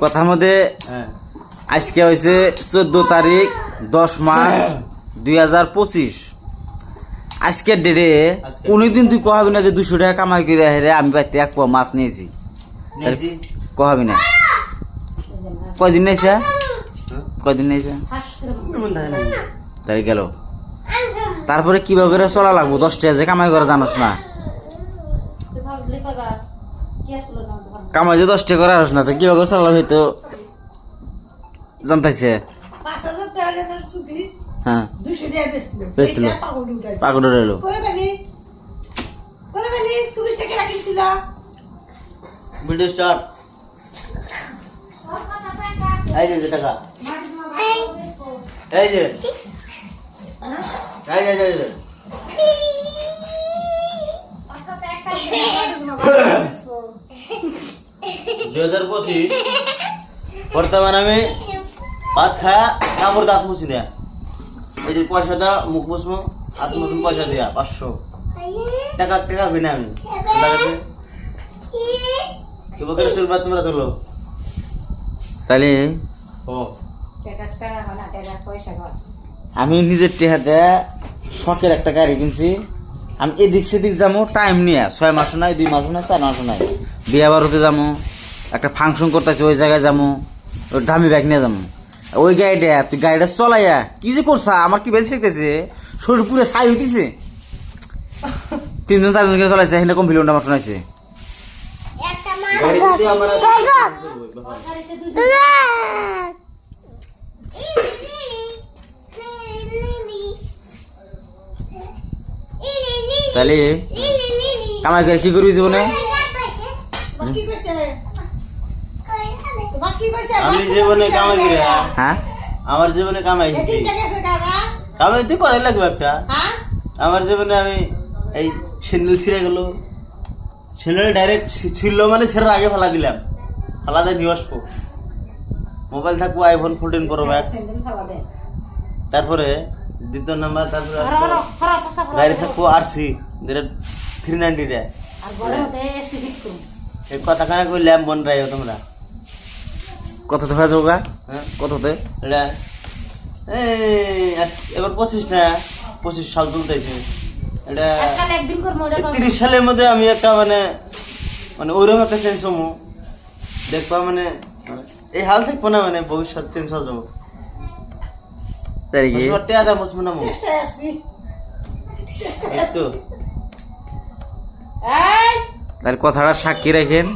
কথার মধ্যে হ্যাঁ। আজকে হয়েছে চোদ্দ তারিখ দশ মাস দুই হাজার পঁচিশ। আজকের ডেটে কোনোদিন তুই কহাবি না যে দুশো টাকা কামাই করে হেরে আমি বাড়িতে এক পোয়া মাছ নিয়েছি। কহাবি না। কয়দিন নিয়েছে? হ্যাঁ? কয়দিন নিয়েছে। তাই গেল। তারপরে কীভাবে চলা লাগবো? দশ টাকা যে কামাই করে জানোস না। কামাই যে দশ টাকা করে আসস না তো কীভাবে করে চলা হয়তো। জানতাইছে? হ্যাঁ। এইটা পাগল এই যে এই যে এই যে এই যে, এই যে দুই হাজার পঁচিশ। বর্তমানে আমি ভাত খায়া কাপড় দাঁত মুছি দেয়া। এই যে পয়সা দেওয়া মুখ মুসমু হাত মুসুম পয়সা দেয়া, পাঁচশো। টাকা টাকা বিনা আমি তাহলে, ও। আমি নিজের টেহাতে শখের একটা গাড়ি কিনছি। আমি এদিক সেদিক যাব টাইম নিয়ে। ছয় মাস নাই, দুই মাস নাই, চার মাস নাই। বিয়া বারোতে যাব একটা ফাংশন করতেছি ওই জায়গায় যাব ওই দামি ব্যাগ নিয়ে যাব ওই গাড়িটা তুই গাড়িটা চলাইয়া কি যে করছা আমার কি বেশি হইতেছে শরীর পুরো ছাই হইতেছে তিনজন চারজন করে চলাইছে এখানে কম ভিলনটা যদি আমার তাহলে কামাই করে কি করবি জীবনে তোমার কি কইছে? তোমার কি কইছে? আমি জীবনে কামাই করি হ্যাঁ? আমার জীবনে কামাই কারা? কামাই তুই করে লাগবে একটা। হ্যাঁ? আমার জীবনে আমি এই স্যান্ডেল ছিঁড়ে গেল। স্যান্ডেল ডাইরেক্ট ছিল মানে ছেড়ে আগে ফেলা দিলাম। ফেলা দেয় নিয়ে আসব। মোবাইল থাকব iPhone fourteen pro max sandal ফেলা দে। তারপরে দ্বিতীয় নাম্বার তারপরে গাড়ি। থাকব আরসি যেটা থ্রি নাইনটিটা আর কথা কানা কইলাম মন রাখো তোমরা। কত যাব হ্যাঁ। কততে এটা এবার পঁচিশ না? পঁচিশ সাল তুলতেছে। এটা। তিরিশ সালের মধ্যে আমি একটা মানে মানে ওইরকম একটা চেঞ্জ হব। দেখবা মানে এই হাল থাকব না মানে ভবিষ্যৎ চেঞ্জ হয়ে যাব। তাই কি দাম বসবো না মো চেষ্টায় এই তো। এই, তাহলে কথাটা সাক্ষী রাখেন।